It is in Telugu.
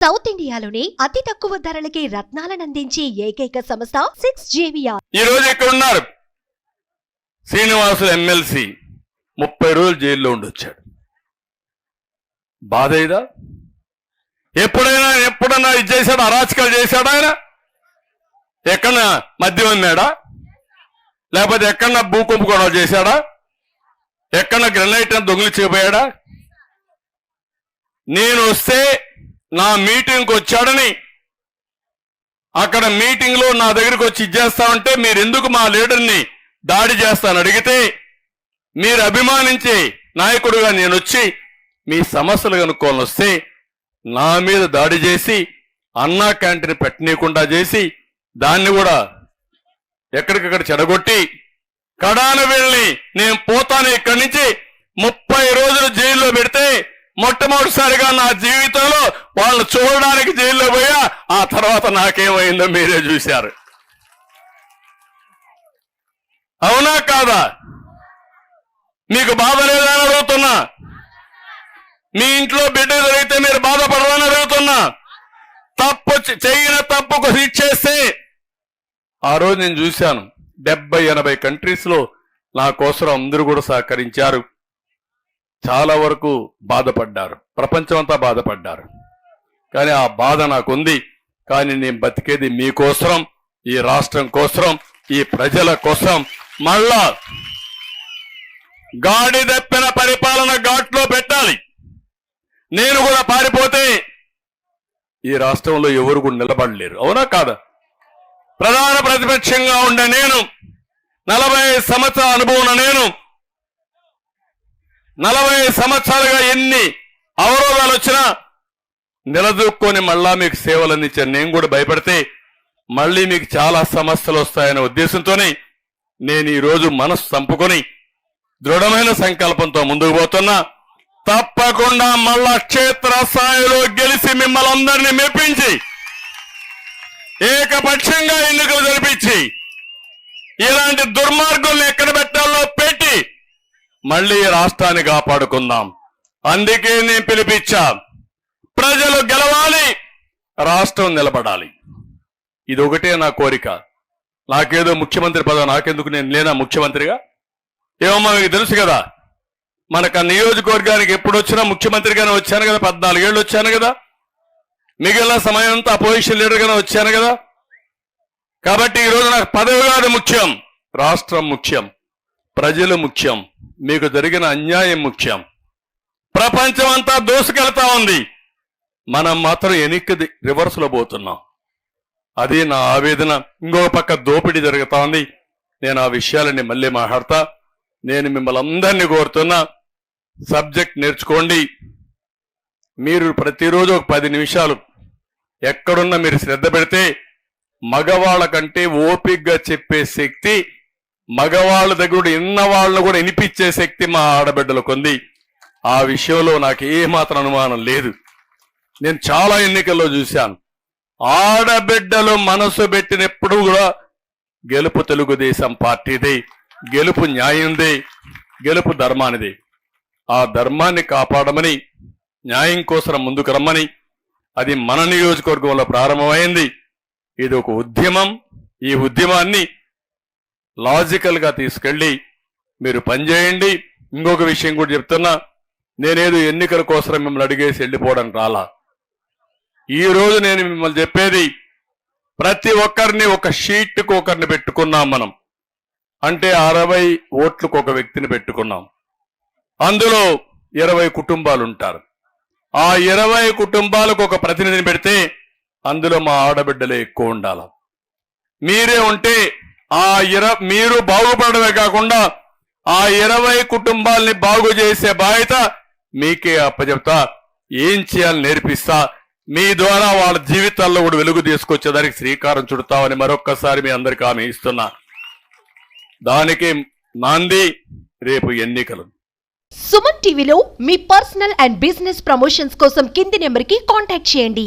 సౌత్ ఇండియాలోనే అతి తక్కువ ధరలకి రత్నాలను అందించే ఏకైక సంస్థ సిక్స్ జేవిఆర్. ఈ రోజు ఇక్కడ ఉన్నారు. శ్రీనివాసులు ఎమ్మెల్సీ ముప్పై రోజులు జైల్లో ఉండొచ్చాడు బాధ ఇదా? ఎప్పుడైనా ఎప్పుడైనా ఇది చేశాడు? అరాచకాలు చేశాడా ఆయన? ఎక్కడ మద్యం అన్నాడా లేకపోతే ఎక్కడన్నా భూకంపు కూడా చేశాడా? ఎక్కడ గ్రెనైట్ దొంగిలించకపోయాడా? నేను వస్తే నా మీటింగ్కి వచ్చాడని. అక్కడ మీటింగ్లో నా దగ్గరికి వచ్చి ఇచ్చేస్తామంటే మీరు ఎందుకు మా లీడర్ని దాడి చేస్తాను అడిగితే మీరు అభిమానించే నాయకుడుగా నేను వచ్చి మీ సమస్యలు కనుక్కోవాలని వస్తే నా మీద దాడి చేసి అన్నా క్యాంటీన్ పెట్టనీయకుండా చేసి దాన్ని కూడా ఎక్కడికక్కడ చెడగొట్టి కడాన వెళ్ళి నేను పోతాను ఇక్కడి నుంచి ముప్పై రోజులు జైల్లో పెడితే మొట్టమొదటిసారిగా నా జీవితంలో వాళ్ళని చూడడానికి జైల్లో పోయా ఆ తర్వాత నాకేమైందో మీరే చూశారు. అవునా కాదా? మీకు బాధ లేదా అడుగుతున్నా. మీ ఇంట్లో బిడ్డ జరిగితే మీరు బాధపడరని అడుగుతున్నా. తప్పు చే- చేయని తప్పుకు చేస్తే ఆ రోజు నేను చూశాను. డెబ్బై ఎనభై కంట్రీస్లో నా కోసం అందరూ కూడా సహకరించారు. చాలా వరకు బాధపడ్డారు. ప్రపంచమంతా బాధపడ్డారు. కానీ ఆ బాధ నాకుంది. కానీ నేను బతికేది మీకోసరం ఈ రాష్ట్రం కోసం ఈ ప్రజల కోసం మళ్ళా గాడి దప్పిన పరిపాలన ఘాట్లో పెట్టాలి. నేను కూడా పారిపోతే ఈ రాష్ట్రంలో ఎవరు కూడా నిలబడలేరు. అవునా కాదా? ప్రధాన ప్రతిపక్షంగా ఉండే నేను నలభై సంవత్సరాల అనుభవం నేను నలభై సంవత్సరాలుగా ఎన్ని అవరోధాలు వచ్చినా నిలదొక్కుని మళ్ళా మీకు సేవలు అందించాను నేను కూడా భయపడితే మళ్ళీ మీకు చాలా సమస్యలు వస్తాయనే ఉద్దేశంతోనే నేను ఈ రోజు మనసు చంపుకొని దృఢమైన సంకల్పంతో ముందుకు పోతున్నా. తప్పకుండా మళ్ళా క్షేత్ర స్థాయిలో గెలిచి మిమ్మల్ని అందరినీ మెప్పించి ఏకపక్షంగా ఎన్నికలు జరిపించి ఇలాంటి దుర్మార్గుల్ని ఎక్కడ పెట్టాలో పెట్టి మళ్ళీ రాష్ట్రాన్ని కాపాడుకుందాం. అందుకే నేను పిలిపించా ప్రజలు గెలవాలి రాష్ట్రం నిలబడాలి. ఇది ఒకటే నా కోరిక. నాకేదో ముఖ్యమంత్రి పదవి నాకెందుకు నేను లేనా ముఖ్యమంత్రిగా? ఏమమ్మా మీకు తెలుసు కదా మనకు ఆ నియోజకవర్గానికి ఎప్పుడు వచ్చినా ముఖ్యమంత్రిగానే వచ్చాను కదా పద్నాలుగేళ్ళు వచ్చాను కదా. మిగిలిన సమయం అంతా అపోజిషన్ లీడర్గానే వచ్చాను కదా. కాబట్టి ఈరోజు నాకు పదవి కాదు ముఖ్యం రాష్ట్రం ముఖ్యం. ప్రజలు ముఖ్యం. మీకు జరిగిన అన్యాయం ముఖ్యం. ప్రపంచం అంతా దోసుకెళ్తా ఉంది. మనం మాత్రం వెనక్కి రివర్స్లో పోతున్నాం. అది నా ఆవేదన. ఇంకో పక్క దోపిడీ జరుగుతా ఉంది. నేను ఆ విషయాలని మళ్ళీ మాట్లాడతా. నేను మిమ్మల్ని అందరినీ కోరుతున్నా. సబ్జెక్ట్ నేర్చుకోండి. మీరు ప్రతిరోజు ఒక పది నిమిషాలు ఎక్కడున్నా మీరు శ్రద్ధ పెడితే మగవాళ్ళ కంటే ఓపిగ్గా చెప్పే శక్తి మగవాళ్ళ దగ్గర కూడా వాళ్ళను కూడా వినిపించే శక్తి మా ఆడబిడ్డలకు ఉంది. ఆ విషయంలో నాకు ఏమాత్రం అనుమానం లేదు. నేను చాలా ఎన్నికల్లో చూశాను. ఆడబిడ్డలు మనసు పెట్టినప్పుడు కూడా గెలుపు తెలుగుదేశం పార్టీదే గెలుపు న్యాయందే గెలుపు ధర్మానిదే. ఆ ధర్మాన్ని కాపాడమని న్యాయం కోసం ముందుకు రమ్మని అది మన నియోజకవర్గంలో ప్రారంభమైంది. ఇది ఒక ఉద్యమం. ఈ ఉద్యమాన్ని లాజికల్గా తీసుకెళ్ళి మీరు పనిచేయండి ఇంకొక విషయం కూడా చెప్తున్నా. నేనేదో ఎన్నికల కోసం మిమ్మల్ని అడిగేసి వెళ్ళిపోవడం రాలా. ఈరోజు నేను మిమ్మల్ని చెప్పేది ప్రతి ఒక్కరిని ఒక షీట్కు ఒకరిని పెట్టుకున్నాం మనం. అంటే అరవై ఓట్లకు ఒక వ్యక్తిని పెట్టుకున్నాం. అందులో ఇరవై కుటుంబాలు ఉంటారు. ఆ ఇరవై కుటుంబాలకు ఒక ప్రతినిధిని పెడితే అందులో మా ఆడబిడ్డలే ఎక్కువ ఉండాలి. మీరే ఉంటే ఆ ఇర మీరు బాగుపడమే కాకుండా ఆ ఇరవై కుటుంబాల్ని బాగు చేసే బాధ్యత మీకే అప్పచెప్తా ఏం చేయాలని నేర్పిస్తా. మీ ద్వారా వాళ్ళ జీవితాల్లో కూడా వెలుగు తీసుకొచ్చేదానికి శ్రీకారం చుడతామని మరొక్కసారి మీ అందరికీ హామీ ఇస్తున్నా. దానికి నాంది రేపు ఎన్నికలు. సుమన్ టీవీలో మీ పర్సనల్ అండ్ బిజినెస్ ప్రమోషన్స్ కోసం కింది నెంబర్కి కాంటాక్ట్ చేయండి.